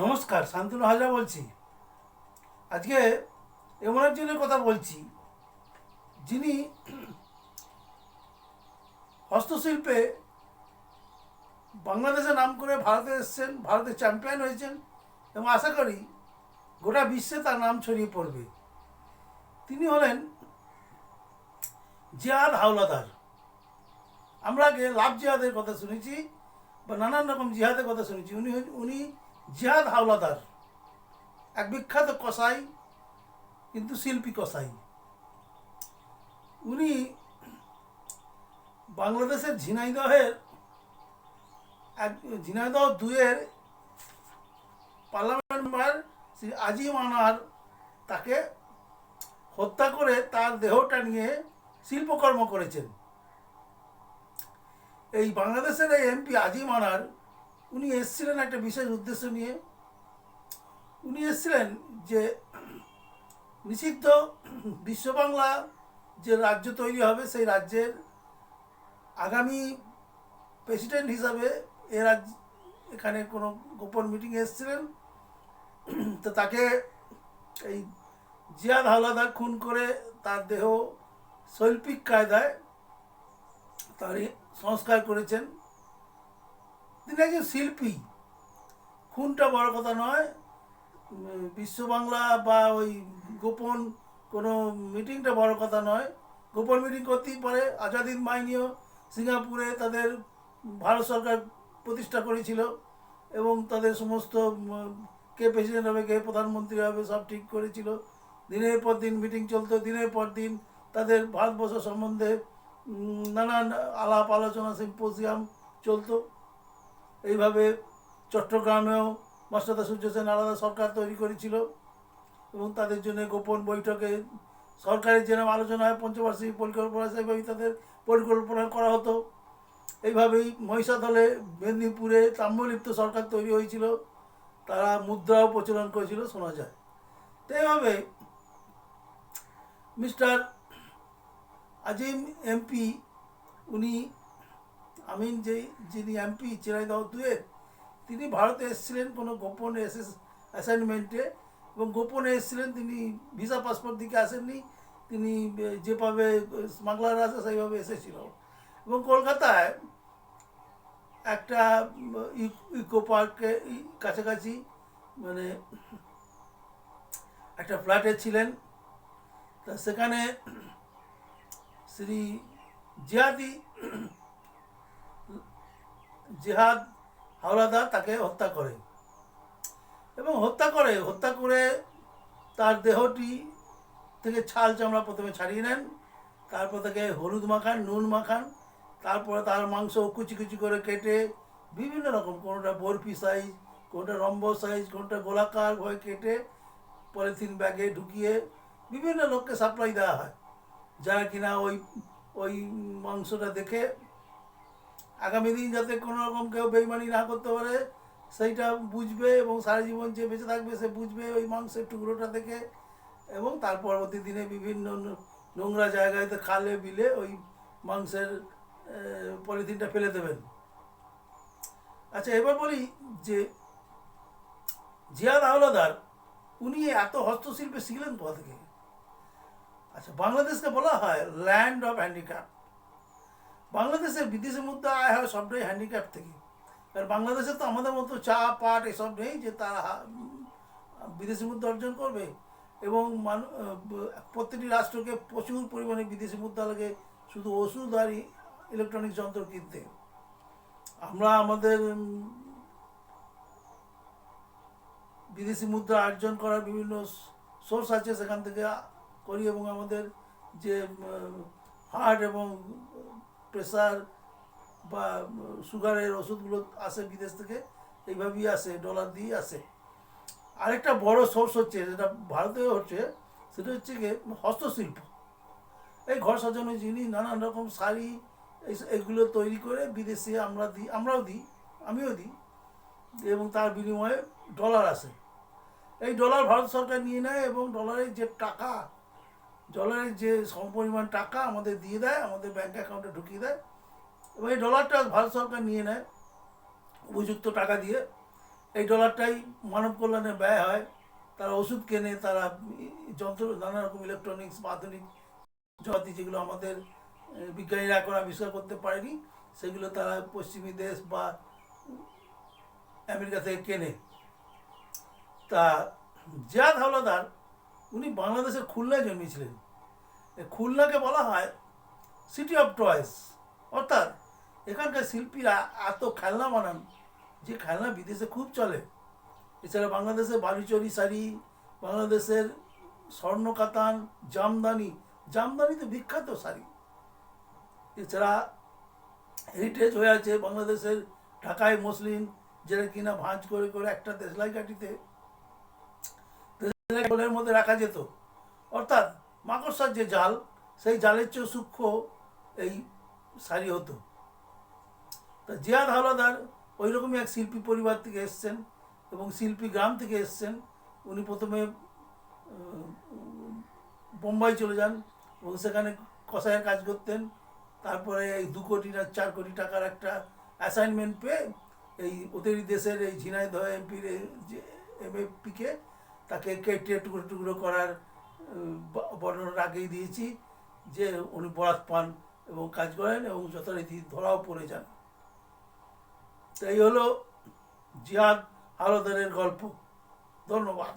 নমস্কার, শান্তনু হাজরা বলছি। আজকে এমন একজনের কথা বলছি। যিনি হস্তশিল্পে বাংলাদেশে নাম করে ভারতে এসেছেন, ভারতে চ্যাম্পিয়ন হয়েছেন এবং আশা করি গোটা বিশ্বে তার নাম ছড়িয়ে পড়বে। তিনি হলেন জিয়াদ হাওলাদার। আমরা আগে লাভ জিহাদের কথা শুনেছি বা নানান রকম জিহাদের কথা শুনেছি। উনি উনি জিহাদ হাওলাদার। এক বিখ্যাত কসাই, কিন্তু শিল্পী কসাই। উনি বাংলাদেশের ঝিনাইদহের এক, ঝিনাইদহ দুয়ের পার্লামেন্ট মেম্বার শ্রী আজিম আনার তাকে হত্যা করে তার দেহটা নিয়ে শিল্পকর্ম করেছেন। এই বাংলাদেশের এই এমপি আজিম আনার উনি এসেছিলেন একটা বিশেষ উদ্দেশ্য নিয়ে। উনি এসেছিলেন যে নিষিদ্ধ বিশ্ব বাংলা যে রাজ্য তৈরি হবে সেই রাজ্যের আগামী প্রেসিডেন্ট হিসাবে এ রাজ্য এখানে কোনো গোপন মিটিংয়ে এসেছিলেন। তো তাকে এই জিয়াদ হাওলাদার খুন করে তার দেহ শৈল্পিক কায়দায় তার সংস্কার করেছেন। তিনি একজন শিল্পী। খুনটা বড় কথা নয়। বিশ্ব বাংলা বা ওই গোপন কোনো মিটিংটা বড় কথা নয়। গোপন মিটিং করতেই পারে। আজাদিন বাহিনীও সিঙ্গাপুরে তাদের ভারত সরকার প্রতিষ্ঠা করেছিল এবং তাদের সমস্ত, কে প্রেসিডেন্ট হবে, কে প্রধানমন্ত্রী হবে, সব ঠিক করেছিল। দিনের পর দিন মিটিং চলতো। দিনের পর দিন তাদের ভারতবর্ষ সম্বন্ধে নানান আলাপ আলোচনা সিম্পোজিয়াম চলতো। এইভাবে চট্টগ্রামেও মাস্টারদা সূর্য সেন আলাদা সরকার তৈরি করেছিল এবং তাদের জন্য গোপন বৈঠকে সরকারের যেরকম আলোচনা হয়, পঞ্চবার্ষিক পরিকল্পনা সেইভাবেই তাদের পরিকল্পনা করা হতো। এইভাবেই মহিষাদলে মেদিনীপুরে তাম্রলিপ্ত সরকার তৈরি হয়েছিল। তারা মুদ্রাও প্রচলন করেছিল, শোনা যায়। তো এইভাবে মিস্টার আজিম এমপি, উনি আমিন যে যিনি এমপি চিরাইদহ দুয়ের, তিনি ভারতে এসেছিলেন কোনো গোপন এসএস অ্যাসাইনমেন্টে এবং গোপনে এসেছিলেন, তিনি ভিসা পাসপোর্ট দিকে আসেননি, তিনি যেভাবে স্মাগলার আছে, সেইভাবে এসেছিল। এবং কলকাতায় একটা ইকো পার্কে কাছাকাছি মানে একটা ফ্ল্যাটে ছিলেন। তা সেখানে শ্রী জিয়াদি জিহাদ হাওলাদার তাকে হত্যা করে। এবং হত্যা করে হত্যা করে তার দেহটি থেকে ছাল চামড়া প্রথমে ছাড়িয়ে নেন, তারপর তাকে হলুদ মাখান, নুন মাখান, তারপরে তার মাংস কুচি কুচি করে কেটে বিভিন্ন রকম, কোনোটা বরফি সাইজ কোনোটা রম্ব সাইজ কোনোটা গোলাকার হয়ে কেটে পলিথিন ব্যাগে ঢুকিয়ে বিভিন্ন লোককে সাপ্লাই দেওয়া হয়। যারা কিনা ওই ওই মাংসটা দেখে আগামী দিন যাতে কোনো রকম কেউ বেইমানি না করতে পারে, সেইটা বুঝবে এবং সারা জীবন যে বেঁচে থাকবে সে বুঝবে ওই মাংসের টুকরোটা থেকে এবং তার পরবর্তী দিনে বিভিন্ন নোংরা জায়গায় খালে বিলে ওই মাংসের পলিথিনটা ফেলে দেবেন। আচ্ছা এবার বলি যে জিয়াদ আহলাদার, উনি এত হস্তশিল্পে শিখলেন কোথা থেকে? আচ্ছা বাংলাদেশকে বলা হয় ল্যান্ড অফ হ্যান্ডিক্যাপ বাংলাদেশের বিদেশি মুদ্রা আয় হয় সবটাই হ্যান্ডিক্যাপ থেকে। কারণ বাংলাদেশে তো আমাদের মতো চা, পাট এসব নেই যে তারা বিদেশি মুদ্রা অর্জন করবে। এবং প্রত্যেকটি রাষ্ট্রকে প্রচুর পরিমাণে বিদেশি মুদ্রা লাগে শুধু ওষুধ আর ইলেকট্রনিক যন্ত্র কিনতে। আমরা আমাদের বিদেশি মুদ্রা অর্জন করার বিভিন্ন সোর্স আছে সেখান থেকে করি এবং আমাদের যে হার্ট এবং প্রেসার বা সুগারের ওষুধগুলো আসে বিদেশ থেকে, এইভাবেই আসে ডলার দিয়ে আসে। আরেকটা বড় সোর্স হচ্ছে, যেটা ভারতে হচ্ছে, সেটা হচ্ছে গিয়ে হস্তশিল্প। এই ঘর সাজানোর জিনিস, নানান রকম শাড়ি এগুলো তৈরি করে বিদেশে আমরা দিই, আমরাও দিই, আমিও দিই, এবং তার বিনিময়ে ডলার আসে। এই ডলার ভারত সরকার নিয়ে নেয়, এবং ডলারের যে টাকা ডলারের যে সমপরিমাণ টাকা আমাদের দিয়ে দেয়, আমাদের ব্যাঙ্ক অ্যাকাউন্টে ঢুকিয়ে দেয়, এবং এই ডলারটা ভারত সরকার নিয়ে নেয় উপযুক্ত টাকা দিয়ে। এই ডলারটাই মানব কল্যাণে ব্যয় হয়। তারা ওষুধ কেনে, তারা যন্ত্র, নানা রকম ইলেকট্রনিক্স আধুনিক যন্ত্রপাতি যেগুলো আমাদের বিজ্ঞানীরা এখন আবিষ্কার করতে পারেনি, সেগুলো তারা পশ্চিমী দেশ বা আমেরিকা থেকে কেনে। তা জিয়াদ হাওলাদার উনি বাংলাদেশের খুলনায় জন্মেছিলেন খুলনাকে বলা হয় সিটি অফ টয়েস অর্থাৎ এখানকার শিল্পীরা এত খেলনা বানান যে খেলনা বিদেশে খুব চলে। এছাড়া বাংলাদেশের বালুচরি শাড়ি, বাংলাদেশের স্বর্ণ কাতান জামদানি জামদানি তো বিখ্যাত শাড়ি। এছাড়া হেরিটেজ হয়ে আছে বাংলাদেশের ঢাকায় মসলিন যেটা কিনা ভাঁজ করে করে একটা দেশলাই কাঠিতে দেশলাই মধ্যে রাখা যেত। অর্থাৎ মাকড়সার যে জাল, সেই জালের চেয়েও সূক্ষ্ম এই শাড়ি হতো। তা জিয়াদ হাওলাদার ওই রকমই এক শিল্পী পরিবার থেকে এসছেন এবং শিল্পী গ্রাম থেকে এসছেন। উনি প্রথমে বোম্বাই চলে যান এবং সেখানে কষায়ের কাজ করতেন। তারপরে এই দু কোটি না চার কোটি টাকার একটা অ্যাসাইনমেন্ট পেয়ে এই ওদেরই দেশের এই ঝিনাইদহ এমপির যে এমএপিকে তাকে কেটে টুকরো টুকরো করার বর্ণনা আগেই দিয়েছি যে উনি বরাত পান এবং কাজ করেন এবং যথারীতি ধরাও পড়ে যান। তাই হলো জিয়াদ আলোদারের গল্প। ধন্যবাদ।